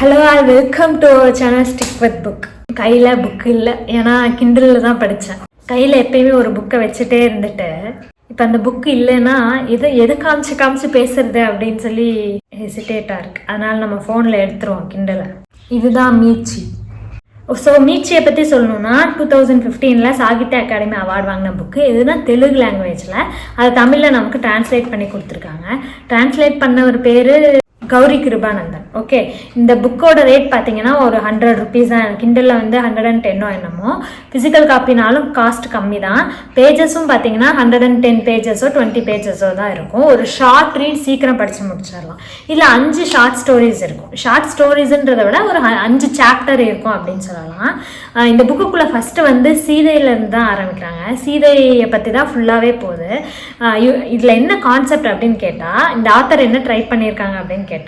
Hello all welcome to channel stick with book கையில் book இல்லை. ஏன்னா கிண்டலில் தான் படித்தேன் கையில் எப்பயுமே ஒரு புக்கை வச்சுட்டே இருந்துட்டு இப்போ அந்த புக் இல்லைன்னா எது எது காமிச்சு காமிச்சு பேசுறது அப்படின்னு சொல்லி ஹெசிடேட்டாக இருக்குது அதனால் நம்ம ஃபோனில் எடுத்துருவோம் கிண்டலை இதுதான் மீச்சி ஸோ மீச்சியை பற்றி சொல்லணும்னா டூ தௌசண்ட் ஃபிஃப்டீனில் சாகித்ய அகாடமி அவார்டு வாங்கின புக்கு இதுனா தெலுங்கு லாங்குவேஜில் அது தமிழில் நமக்கு டிரான்ஸ்லேட் பண்ணி கொடுத்துருக்காங்க. டிரான்ஸ்லேட் பண்ண ஒரு பேர் கௌரி கிருபானந்தன். ஓகே இந்த புக்கோட ரேட் பார்த்தீங்கன்னா ஒரு ஹண்ட்ரட் ருபீஸ் தான். கிண்டலில் வந்து ஹண்ட்ரட் அண்ட் டென்னோ என்னமோ. ஃபிசிக்கல் காப்பினாலும் காஸ்ட் கம்மி தான். பேஜஸும் பார்த்தீங்கன்னா ஹண்ட்ரட் அண்ட் டென் பேஜஸோ டுவெண்ட்டி பேஜஸோ தான் இருக்கும். ஒரு ஷார்ட் ரீட் சீக்கிரம் படித்து முடிச்சிடலாம். இல்லை அஞ்சு ஷார்ட் ஸ்டோரிஸ் இருக்கும். ஷார்ட் ஸ்டோரிஸ்ன்றதை விட ஒரு அஞ்சு சாப்டர் இருக்கும் அப்படின்னு சொல்லலாம். இந்த புக்குக்குள்ளே ஃபஸ்ட்டு வந்து சீதையிலேருந்து தான் ஆரம்பிக்கிறாங்க. சீதையை பற்றி தான் ஃபுல்லாகவே போகுது. இதில் என்ன கான்செப்ட் அப்படின்னு கேட்டால் இந்த ஆத்தர் என்ன ட்ரை பண்ணியிருக்காங்க அப்படின்னு கேட்டால்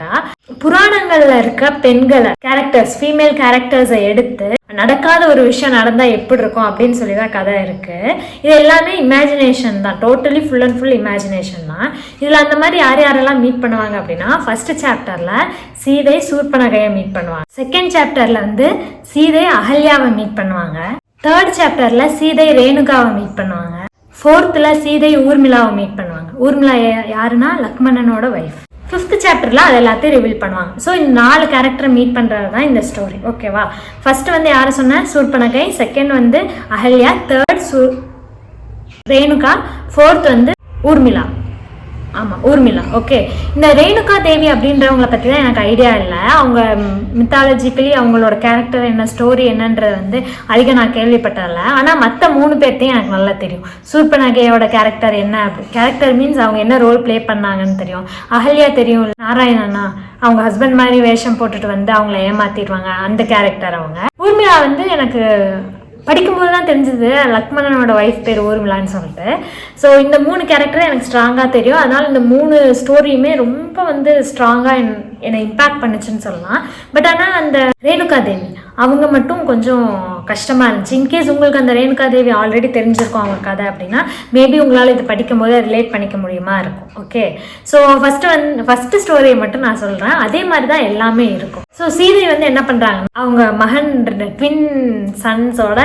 புராணங்களில் இருக்க பெண்களை கேரக்டர்ஸ் ஃபீமேல் கேரக்டர்ஸை எடுத்து நடக்காத ஒரு விஷயம் நடந்தால் எப்படி இருக்கும் அப்படின்னு சொல்லி தான் கதை இருக்குது இது எல்லாமே இமேஜினேஷன் தான். Totally full and full imagination தான். இதில் அந்த மாதிரி யார் யாரெல்லாம் மீட் பண்ணுவாங்க அப்படின்னா ஃபர்ஸ்ட் சாப்டர்ல சீதை சூர்பனகையை மீட் பண்ணுவாங்க. செகண்ட் சாப்டர்ல வந்து சீதை அகல்யாவை மீட் பண்ணுவாங்க. தேர்ட் சாப்டர்ல சீதை ரேணுகாவை மீட் பண்ணுவாங்க. ஃபோர்த்தில் சீதை ஊர்மிளாவை மீட் பண்ணுவாங்க. ஊர்மிளா யாருன்னா லக்மணனோட ஒய்ஃப் ஃபிஃப்த் சாப்டரில் அது எல்லாத்தையும் ரிவீல் பண்ணுவாங்க. ஸோ இந்த நாலு கேரக்டரை மீட் பண்ணுறது தான் இந்த ஸ்டோரி ஓகேவா ஃபர்ஸ்ட் வந்து யாரை சொன்னேன் சூர்பனகை. செகண்ட் வந்து அகல்யா. தேர்ட் சூ ரேணுகா. ஃபோர்த் வந்து ஊர்மிளா. ஆமாம் ஊர்மிளா. ஓகே இந்த ரேணுகா தேவி அப்படின்றவங்கள பற்றி தான் எனக்கு ஐடியா இல்லை. அவங்க மித்தாலஜிக்கலி அவங்களோட கேரக்டர் என்ன ஸ்டோரி என்னன்றது வந்து அதிகம் நான் கேள்விப்பட்டதில்ல. ஆனால் மற்ற மூணு பேர்த்தையும் எனக்கு நல்லா தெரியும். சூர்பநகையோட கேரக்டர் என்ன அப்படி கேரக்டர் மீன்ஸ் அவங்க என்ன ரோல் ப்ளே பண்ணாங்கன்னு தெரியும். அகல்யா தெரியும் நாராயணனா? அவங்க ஹஸ்பண்ட் மாதிரி வேஷம் போட்டுட்டு வந்து அவங்கள ஏமாத்திடுவாங்க அந்த கேரக்டர் அவங்க. ஊர்மிளா வந்து எனக்கு படிக்கும்போது தான் தெரிஞ்சது லக்மணனோட ஒய்ஃப் பேர் ஊர்மிளான்னு சொல்லிட்டு. ஸோ இந்த மூணு கேரக்டரும் எனக்கு ஸ்ட்ராங்காக தெரியும். அதனால் இந்த மூணு ஸ்டோரியுமே ரொம்ப வந்து ஸ்ட்ராங்காக என் என்னை இம்பேக்ட் பண்ணுச்சுன்னு சொல்லலாம். பட் ஆனால் அந்த ரேணுகா தேவி அவங்க மட்டும் கொஞ்சம் கஷ்டமாக இருந்துச்சு. இன்கேஸ் உங்களுக்கு அந்த ரேணுகா தேவி ஆல்ரெடி தெரிஞ்சிருக்கும் அவங்க கதை அப்படின்னா மேபி உங்களால் இது படிக்கும் போது ரிலேட் பண்ணிக்க முடியுமா இருக்கும். ஓகே ஸோ ஃபஸ்ட்டு வந்து ஃபஸ்ட்டு ஸ்டோரியை மட்டும் நான் சொல்கிறேன் அதே மாதிரி தான் எல்லாமே இருக்கும். ஸோ சீதை வந்து என்ன பண்ணுறாங்கன்னா அவங்க மகன் ட்வின் சன்ஸோட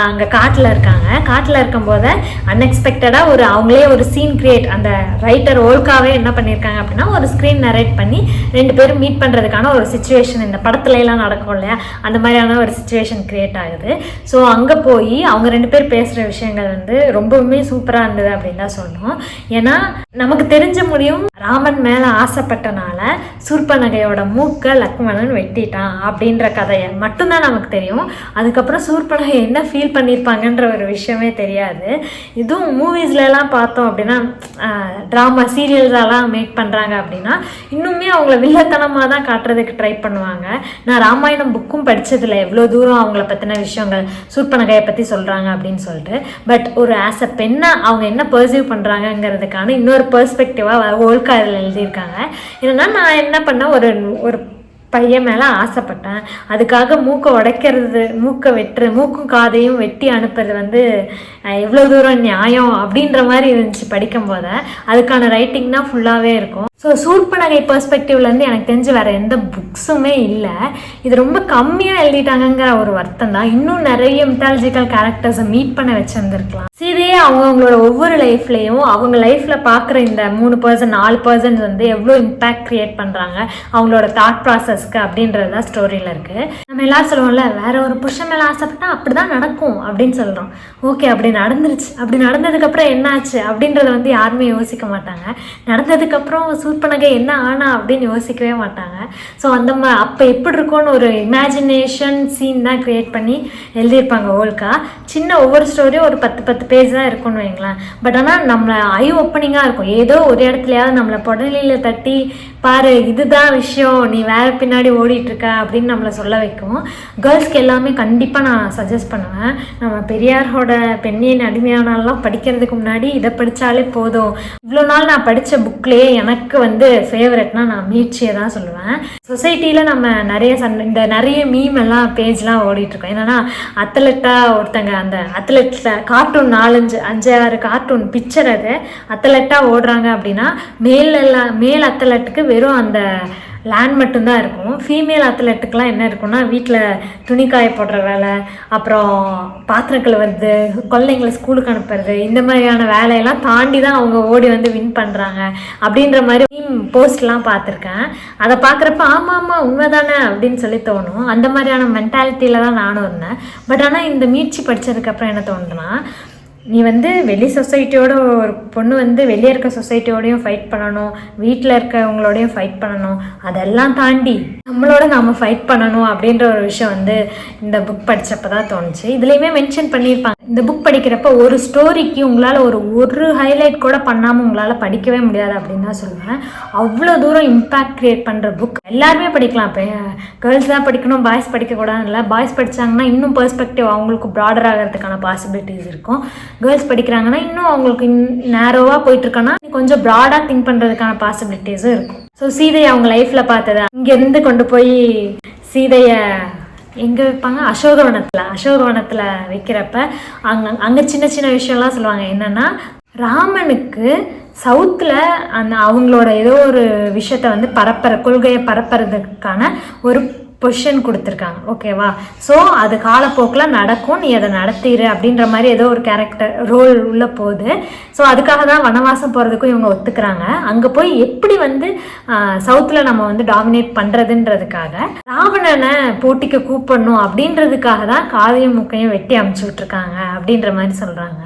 அங்கே காட்டில் இருக்காங்க. காட்டில் இருக்கும்போது அன்எக்ஸ்பெக்டடாக ஒரு அவங்களே ஒரு சீன் கிரியேட் அந்த ரைட்டர் ஓல்காவே என்ன பண்ணியிருக்காங்க அப்படின்னா ஒரு ஸ்க்ரீன் நரேட் பண்ணி ரெண்டு பேரும் மீட் பண்ணுறதுக்கான ஒரு சுச்சுவேஷன் இந்த படத்துல எல்லாம் நடக்கும் இல்லையா? அந்த மாதிரியான ஒரு சுச்சுவேஷன் கிரியேட் ஆகுது. ஸோ அங்கே போய் அவங்க ரெண்டு பேர் பேசுகிற விஷயங்கள் வந்து ரொம்பவுமே சூப்பராக இருந்தது அப்படின்னு தான் சொன்னோம் ஏன்னா நமக்கு தெரிஞ்ச முடியும் ராமன் மேலே ஆசைப்பட்டனால சூர்பனகையோட மூக்கை லக்மணன் வெட்டிட்டான் அப்படின்ற கதையை மட்டும்தான் நமக்கு தெரியும். அதுக்கப்புறம் சூர்பனகை என்ன ஃபீல் பண்ணியிருப்பாங்கன்ற ஒரு விஷயமே தெரியாது. இதுவும் மூவிஸ்லலாம் பார்த்தோம் அப்படின்னா ட்ராமா சீரியல்ஸெல்லாம் மேக் பண்ணுறாங்க அப்படின்னா இன்னுமே அவங்கள வில்ல வில்லத்தனமாக தான் காட்டுறதுக்கு ட்ரை பண்ணுவாங்க. நான் ராமாயணம் புக்கும் படிச்சதில்ல. எவ்வளோ தூரம் அவங்கள பற்றின விஷயங்கள் சூர்பனகையை பற்றி சொல்கிறாங்க அப்படின்னு சொல்லிட்டு. பட் ஒரு ஆஸ் அ பெண்ணாக அவங்க என்ன பர்சீவ் பண்ணுறாங்கங்கிறதுக்கான இன்னொரு பெர்ஸ்பெக்டிவாக ஓல்கா இதில் எழுதியிருக்காங்க. என்னன்னா நான் என்ன பண்ணேன் ஒரு ஒரு பையன் மேலே ஆசைப்பட்டேன். அதுக்காக மூக்கை உடைக்கிறது மூக்கை வெட்டுற மூக்கும் காதையும் வெட்டி அனுப்புறது வந்து எவ்வளோ தூரம் நியாயம் அப்படின்ற மாதிரி இருந்துச்சு படிக்கும் போது அதுக்கான ரைட்டிங்னா ஃபுல்லாகவே இருக்கும். ஸோ சூர்பனகை பெர்ஸ்பெக்டிவ்லேருந்து எனக்கு தெரிஞ்சு வேறு எந்த புக்ஸுமே இல்லை. இது ரொம்ப கம்மியாக எழுதிட்டாங்கங்கிற ஒரு வருத்தம் தான். இன்னும் நிறைய மித்தாலஜிக்கல் கேரக்டர்ஸை மீட் பண்ண வச்சுருந்துருக்கலாம். சீதையே அவங்கவுங்களோட ஒவ்வொரு லைஃப்லேயும் அவங்க லைஃப்பில் பார்க்குற இந்த மூணு பர்சன் நாலு பர்சன்ஸ் வந்து எவ்வளோ இம்பேக்ட் க்ரியேட் பண்ணுறாங்க அவங்களோட தாட் ப்ராசஸ்க்கு அப்படின்றது தான் ஸ்டோரியில் இருக்குது நம்ம எல்லாரும் சொல்லுவோம்ல வேற ஒரு புருஷன் மேலே ஆசைப்பட்டா அப்படி தான் நடக்கும் அப்படின்னு சொல்கிறோம் ஓகே அப்படி நடந்துருச்சு. அப்படி நடந்ததுக்கப்புறம் என்னாச்சு அப்படின்றத வந்து யாருமே யோசிக்க மாட்டாங்க. நடந்ததுக்கப்புறம் சூர்பனகை என்ன ஆனா அப்படின்னு யோசிக்கவே மாட்டாங்க. ஸோ அந்த மா அப்போ எப்படி இருக்கும்னு ஒரு இமேஜினேஷன் சீன் தான் க்ரியேட் பண்ணி எழுதியிருப்பாங்க ஓல்கா. சின்ன ஒவ்வொரு ஸ்டோரியும் ஒரு பத்து பத்து பேஜ் தான் இருக்கும்னு வைங்களேன். பட் ஆனால் நம்மளை ஐ ஓப்பனிங்காக இருக்கும். ஏதோ ஒரு இடத்துலையாவது நம்மளை புடலியில் தட்டி பாரு இதுதான் விஷயம். நீ வேற பின்னாடி ஓடிட்டுருக்க அப்படின்னு நம்மளை சொல்ல வைக்கும். கேர்ள்ஸ்க்கு எல்லாமே கண்டிப்பாக நான் சஜஸ்ட் பண்ணுவேன். நம்ம பெரியாரோட பெண்ணின் அடிமையானாலாம் படிக்கிறதுக்கு முன்னாடி இதை படித்தாலே போதும். இவ்வளோ நாள் நான் படித்த புக்லேயே எனக்கு வந்து ஃபேவரட்னா நான் மீட்சியை தான் சொல்லுவேன். சொசைட்டியில் நம்ம நிறைய சன் இந்த நிறைய மீம் எல்லாம் பேஜ்லாம் ஓடிட்டுருக்கோம். என்னன்னா அத்லெட்டாக ஒருத்தங்க அந்த அத்லெட்டில் கார்ட்டூன் நாலஞ்சு அஞ்சு ஆறு கார்ட்டூன் பிக்சர் அது அத்லெட்டாக ஓடுறாங்க அப்படின்னா மேல் எல்லாம் மேல் அத்லெட்டுக்கு வெறும் அந்த லேண்ட் மட்டும்தான் இருக்கும். ஃபீமேல் அத்லெட்டுக்கெலாம் என்ன இருக்கும்னா வீட்டில் துணி காய போடுற வேலை அப்புறம் பாத்திரம் கழுவுறது குழந்தைங்களை ஸ்கூலுக்கு அனுப்புறது இந்த மாதிரியான வேலையெல்லாம் தாண்டி தான் அவங்க ஓடி வந்து வின் பண்ணுறாங்க அப்படின்ற மாதிரி போஸ்ட்லாம் பார்த்துருக்கேன். அதை பார்க்குறப்ப ஆமாம் ஆமாம் உண்மைதானே அப்படின்னு சொல்லி தோணும். அந்த மாதிரியான மென்டாலிட்டியில் தான் நானும் இருந்தேன். பட் ஆனால் இந்த மீட்சி படித்ததுக்கப்புறம் என்ன தோணுதுன்னா நீ வந்து வெளி சொசைட்டியோட ஒரு பொண்ணு வந்து வெளியே இருக்க சொசைட்டியோடையும் ஃபைட் பண்ணணும் வீட்டில் இருக்கவங்களோடையும் ஃபைட் பண்ணணும். அதெல்லாம் தாண்டி நம்மளோட நாம் ஃபைட் பண்ணணும் அப்படின்ற ஒரு விஷயம் வந்து இந்த புக் படித்தப்போ தான் தோணுச்சு. இதுலேயுமே மென்ஷன் பண்ணியிருப்பாங்க. இந்த புக் படிக்கிறப்ப ஒரு ஸ்டோரிக்கு உங்களால் ஒரு ஒரு ஹைலைட் கூட பண்ணாமல் உங்களால் படிக்கவே முடியாது அப்படின்னு தான் சொல்லுவேன். அவ்வளோ தூரம் இம்பேக்ட் க்ரியேட் பண்ணுற புக் எல்லாருமே படிக்கலாம். இப்போ கேர்ள்ஸ் தான் படிக்கணும் பாய்ஸ் படிக்கக்கூடாதுன்னு இல்லை. பாய்ஸ் படித்தாங்கன்னா இன்னும் பெர்ஸ்பெக்டிவ் அவங்களுக்கு ப்ராடர் ஆகிறதுக்கான பாசிபிலிட்டிஸ் இருக்கும். கேர்ள்ஸ் படிக்கிறாங்கன்னா இன்னும் அவங்களுக்கு நேரோவாக போயிட்டுருக்கோன்னா கொஞ்சம் ப்ராடாக திங்க் பண்ணுறதுக்கான பாசிபிலிட்டிஸும் இருக்கும். ஸோ சீதையை அவங்க லைஃப்பில் பார்த்ததா? இங்கேருந்து கொண்டு போய் சீதையை எங்கே வைப்பாங்க? அசோகவனத்தில். அசோகவனத்தில் வைக்கிறப்ப அங்கே அங்கே சின்ன சின்ன விஷயம்லாம் சொல்லுவாங்க. என்னென்னா ராமனுக்கு சவுத்தில் அந்த அவங்களோட ஏதோ ஒரு விஷயத்த வந்து பரப்புற கொள்கையை பரப்புறதுக்கான ஒரு பொசிஷன் கொடுத்துருக்காங்க. ஓகேவா? ஸோ அது காலப்போக்கில் நடக்கும். நீ அதை நடத்திடு அப்படின்ற மாதிரி ஏதோ ஒரு கேரக்டர் ரோல் உள்ளே போகுது. ஸோ அதுக்காக தான் வனவாசம் போகிறதுக்கும் இவங்க ஒத்துக்கிறாங்க. அங்கே போய் எப்படி வந்து சவுத்தில் நம்ம வந்து டாமினேட் பண்ணுறதுன்றதுக்காக ராவணனை போட்டிக்கு கூப்பிடணும் அப்படின்றதுக்காக தான் காதையும் முக்கையும் வெட்டி அமுச்சு விட்ருக்காங்க அப்படின்ற மாதிரி சொல்கிறாங்க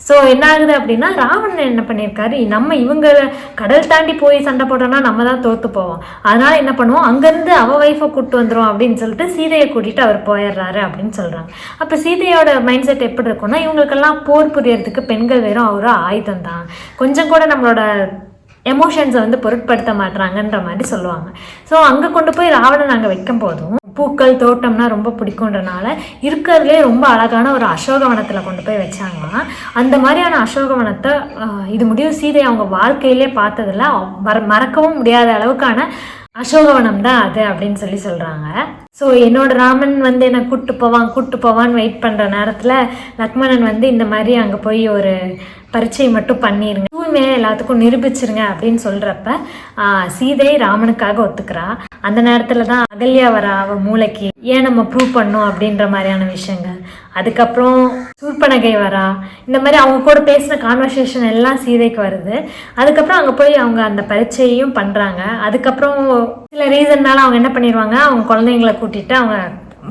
ஸோ என்ன ஆகுது அப்படின்னா ராவணன் என்ன பண்ணியிருக்காரு நம்ம இவங்க கடல் தாண்டி போய் சண்டை போட்டோம்னா நம்ம தான் தோற்று போவோம். அதனால் என்ன பண்ணுவோம்? அங்கேருந்து அவ ஒய்ஃபை கூப்பிட்டு வந்துடும் அப்படின்னு சொல்லிட்டு சீதையை கூட்டிகிட்டு அவர் போயிடுறாரு அப்படின்னு சொல்கிறாங்க அப்போ சீதையோட மைண்ட் செட் எப்படி இருக்கும்னா இவங்களுக்கெல்லாம் போர் புரியறதுக்கு பெண்கள் வெறும் ஒரு ஆயுதம் தான் கொஞ்சம் கூட நம்மளோட எமோஷன்ஸை வந்து பொருட்படுத்த மாட்டாங்கன்ற மாதிரி சொல்லுவாங்க. ஸோ அங்கே கொண்டு போய் ராவணன் அங்கே வைக்கும் போதும் பூக்கள் தோட்டம்னா ரொம்ப பிடிக்குன்றனால இருக்கிறதுலே ரொம்ப அழகான ஒரு அசோகவனத்தில் கொண்டு போய் வச்சாங்களாம். அந்த மாதிரியான அசோகவனத்தை இது முடிவு சீதை அவங்க வாழ்க்கையிலே பார்த்ததில்ல. மற மறக்கவும் முடியாத அளவுக்கான அசோகவனம் தான் அது அப்படின்னு சொல்லி சொல்கிறாங்க ஸோ என்னோட ராமன் வந்து என்னை கூப்பிட்டு போவான் கூப்பிட்டு போவான்னு வெயிட் பண்ணுற நேரத்தில் லக்மணன் வந்து இந்த மாதிரி அங்கே போய் ஒரு பரீட்சை மட்டும் பண்ணிடுங்க தூய்மையை எல்லாத்துக்கும் நிரூபிச்சிருங்க அப்படின்னு சொல்கிறப்ப சீதை ராமனுக்காக ஒத்துக்கிறா. அந்த நேரத்தில் தான் அகல்யா வரா அவ மூளைக்கு ஏன் நம்ம ப்ரூவ் பண்ணோம் அப்படின்ற மாதிரியான விஷயங்கள். அதுக்கப்புறம் சூர்பனகை வரா. இந்த மாதிரி அவங்க கூட பேசின கான்வர்சேஷன் எல்லாம் சீதைக்கு வருது. அதுக்கப்புறம் அங்கே போய் அவங்க அந்த பரீட்சையும் பண்ணுறாங்க அதுக்கப்புறம் சில ரீசன்னால அவங்க என்ன பண்ணிடுவாங்க அவங்க குழந்தைங்களை கூட்டிட்டு அவங்க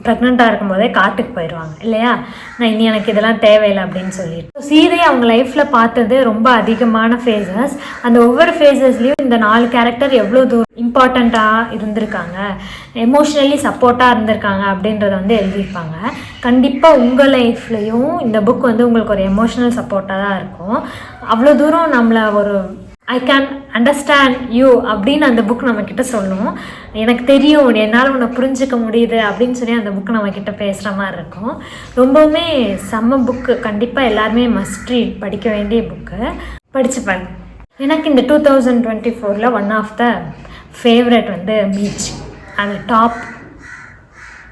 ப்ரெக்னெண்ட்டாக இருக்கும்போதே காட்டுக்கு போயிடுவாங்க இல்லையா? நான் இனி எனக்கு இதெல்லாம் தேவையில்லை அப்படின்னு சொல்லிட்டு. சீதை அவங்க லைஃப்பில் பார்த்தது ரொம்ப அதிகமான ஃபேஸஸ் அந்த ஒவ்வொரு ஃபேஸஸ்லேயும் இந்த நாலு கேரக்டர் எவ்வளோ தூரம் இம்பார்ட்டண்ட்டாக இருந்திருக்காங்க. எமோஷ்னலி சப்போர்ட்டாக இருந்திருக்காங்க அப்படின்றத வந்து எழுதியிருப்பாங்க. கண்டிப்பாக உங்கள் லைஃப்லேயும் இந்த புக் வந்து உங்களுக்கு ஒரு எமோஷ்னல் சப்போர்ட்டாக தான் இருக்கும். அவ்வளோ தூரம் நம்மளை ஒரு ஐ கேன் அண்டர்ஸ்டாண்ட் யூ அப்படின்னு அந்த புக் நம்மக்கிட்ட சொல்லும் எனக்கு தெரியும் என்னால் உன்னை புரிஞ்சுக்க முடியுது அப்படின்னு சொல்லி அந்த புக் நம்மக்கிட்ட பேசுகிற மாதிரி இருக்கும். ரொம்பவுமே செம்ம புக்கு கண்டிப்பாக எல்லாருமே மஸ்ட் ரீட் படிக்க வேண்டிய புக்கு படித்து பாருங்க. எனக்கு இந்த டூ தௌசண்ட் டுவெண்ட்டி ஃபோரில் ஒன் ஆஃப் த ஃபேவரட் வந்து பீச் அது டாப்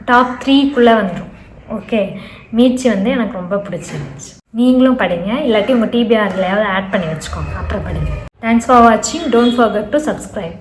டாப் த்ரீக்குள்ளே வந்துடும் ஓகே மீச்சு வந்து எனக்கு ரொம்ப பிடிச்சிருந்துச்சு. நீங்களும் படிங்க இல்லாட்டி உங்கள் டிபிஆர்லையாவது ஆட் பண்ணி வச்சுக்கோங்க. அப்புறம் படிங்க. தேங்க்ஸ் ஃபார் வாட்சிங் டோன்ட் ஃபர்கட் டு சப்ஸ்கிரைப்